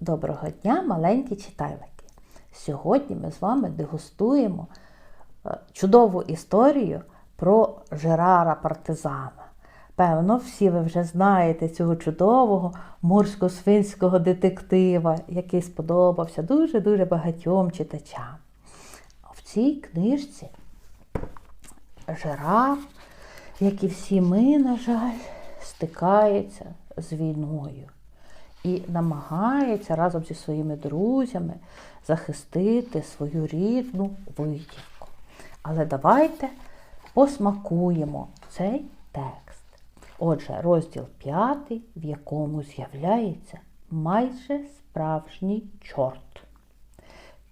Доброго дня, маленькі читайлики! Сьогодні ми з вами дегустуємо е, чудову історію про Жерара Партизана. Певно, всі ви вже знаєте цього чудового морсько-свинського детектива, який сподобався дуже-дуже багатьом читачам. В цій книжці Жерар, як і всі ми, на жаль, стикається з війною і намагається разом зі своїми друзями захистити свою рідну витівку. Але давайте посмакуємо цей текст. Отже, розділ п'ятий, в якому з'являється майже справжній чорт.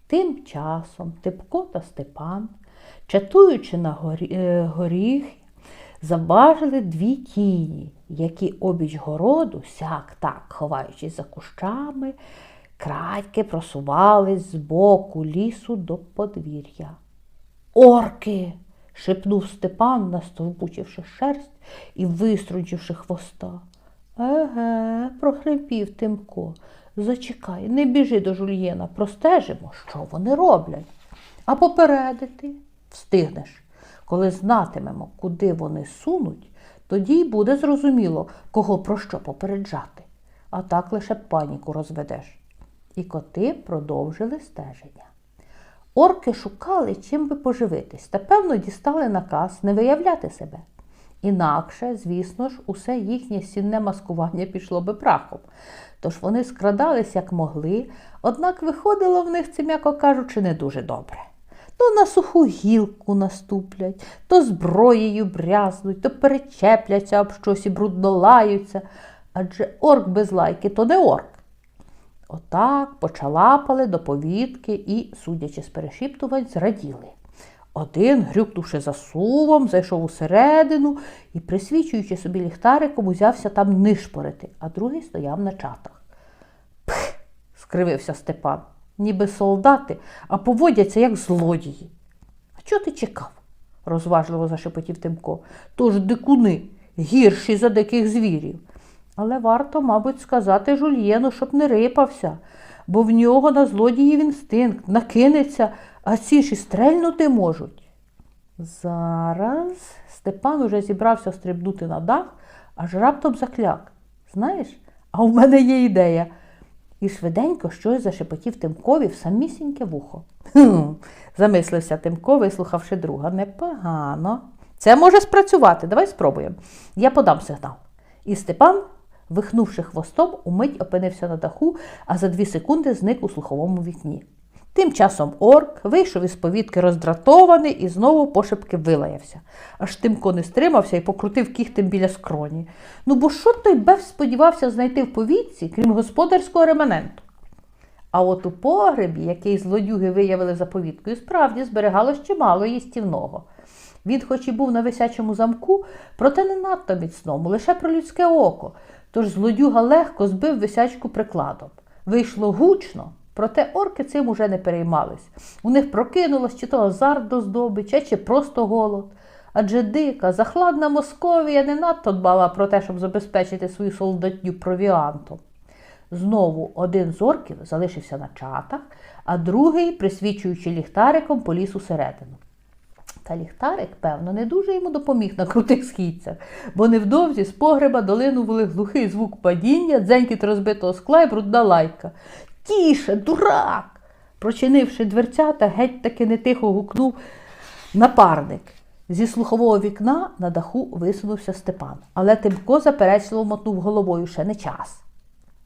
Тим часом Типко та Степан, чатуючи на е, горіхи, забажили дві тіні, які обіч городу, сяк так, ховаючись за кущами, крадьки просувались з боку лісу до подвір'я. Орки! шепнув Степан, настовбучивши шерсть і виструнчивши хвоста. Еге, прохрипів Тимко. Зачекай, не біжи до жульєна, простежимо, що вони роблять. А попередити встигнеш. Коли знатимемо, куди вони сунуть, тоді й буде зрозуміло, кого про що попереджати. А так лише паніку розведеш. І коти продовжили стеження. Орки шукали, чим би поживитись, та, певно, дістали наказ не виявляти себе. Інакше, звісно ж, усе їхнє сінне маскування пішло би прахом. Тож вони скрадались, як могли, однак виходило в них, це, м'яко кажучи, не дуже добре. То на суху гілку наступлять, то зброєю брязнуть, то перечепляться об щось і брудно лаються. Адже орк без лайки то не орк. Отак почалапали до повітки і, судячи з перешіптувань, зраділи. Один, грюкнувши засувом, зайшов усередину і, присвічуючи собі ліхтариком, узявся там нишпорити, а другий стояв на чатах. Пх! скривився Степан. Ніби солдати, а поводяться, як злодії. А чого ти чекав? розважливо зашепотів Тимко. Тож дикуни, гірші за диких звірів. Але варто, мабуть, сказати жульєну, щоб не рипався, бо в нього на злодіїв інстинкт накинеться, а ці ж і стрельнути можуть. Зараз Степан уже зібрався стрибнути на дах, аж раптом закляк. Знаєш, а в мене є ідея. І швиденько щось зашепотів Тимкові в самісіньке вухо. «Хм», – замислився Тимко, вислухавши друга. Непогано. Це може спрацювати. Давай спробуємо. Я подам сигнал. І Степан, вихнувши хвостом, умить опинився на даху, а за дві секунди зник у слуховому вікні. Тим часом орк вийшов із повітки роздратований і знову пошепки вилаявся. Аж Тимко не стримався і покрутив кіхтем біля скроні. Ну, бо що той бев сподівався знайти в повітці, крім господарського реманенту? А от у погребі, який злодюги виявили за повіткою, справді зберігалось чимало їстівного. Він, хоч і був на висячому замку, проте не надто міцному, лише про людське око, тож злодюга легко збив висячку прикладом. Вийшло гучно. Проте орки цим уже не переймались. У них прокинулось чи то азарт до здобича, чи просто голод. Адже дика, захладна Московія не надто дбала про те, щоб забезпечити свою солдатню провіантом. Знову один з орків залишився на чатах, а другий, присвічуючи ліхтариком, поліз усередину. Та ліхтарик, певно, не дуже йому допоміг на крутих східцях, бо невдовзі з погреба долинув глухий звук падіння, дзенькіт розбитого скла і брудна лайка. Тіше, дурак. Прочинивши дверцята, геть таки нетихо гукнув напарник. Зі слухового вікна на даху висунувся Степан, але Тимко заперечливо мотнув головою ще не час.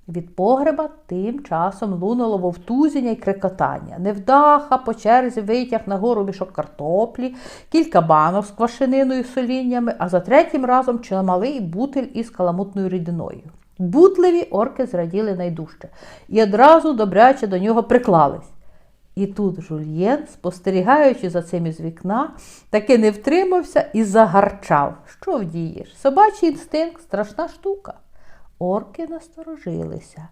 Від погреба тим часом лунуло вовтузіння й крикотання. Невдаха по черзі витяг нагору мішок картоплі, кілька банок з квашениною і соліннями, а за третім разом чималий бутиль із каламутною рідиною. Бутливі орки зраділи найдужче і одразу добряче до нього приклались. І тут жульєн, спостерігаючи за цим із вікна, таки не втримався і загарчав. Що вдієш? Собачий інстинкт страшна штука. Орки насторожилися.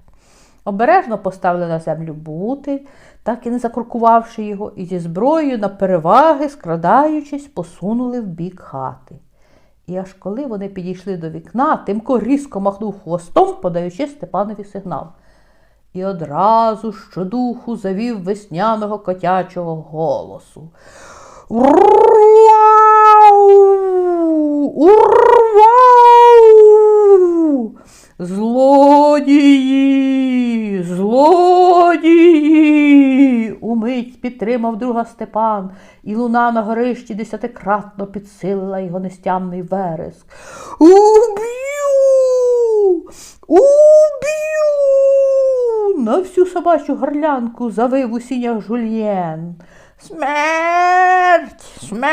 Обережно поставили на землю бутиль, так і не закуркувавши його, і зі зброєю на переваги, скрадаючись, посунули в бік хати. І аж коли вони підійшли до вікна, Тимко різко махнув хвостом, подаючи Степанові сигнал. і одразу щодуху завів весняного котячого голосу. Урвау! Урвау! Злодії! Підтримав друга Степан, і луна на горищі десятикратно підсилила його нестямний вереск. Уб'ю! Уб'ю! На всю собачу горлянку завив у сінях жульєн. Смерть! Смерть!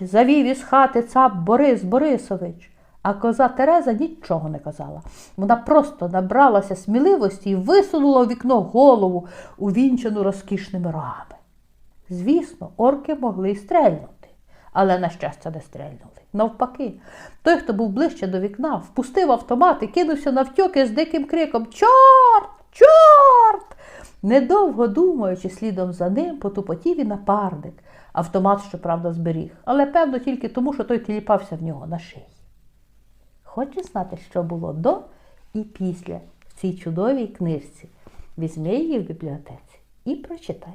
завів із хати цап Борис Борисович. А коза Тереза нічого не казала. Вона просто набралася сміливості і висунула у вікно голову, увінчану розкішними рогами. Звісно, орки могли й стрельнути, але, на щастя, не стрельнули. Навпаки, той, хто був ближче до вікна, впустив автомат і кинувся навтьоки з диким криком Чорт! Чорт! Недовго думаючи, слідом за ним потупотів і напарник. Автомат, щоправда, зберіг, але певно тільки тому, що той тіліпався в нього на шиї. Хочеш знати, що було до і після в цій чудовій книжці? Візьми її в бібліотеці і прочитай.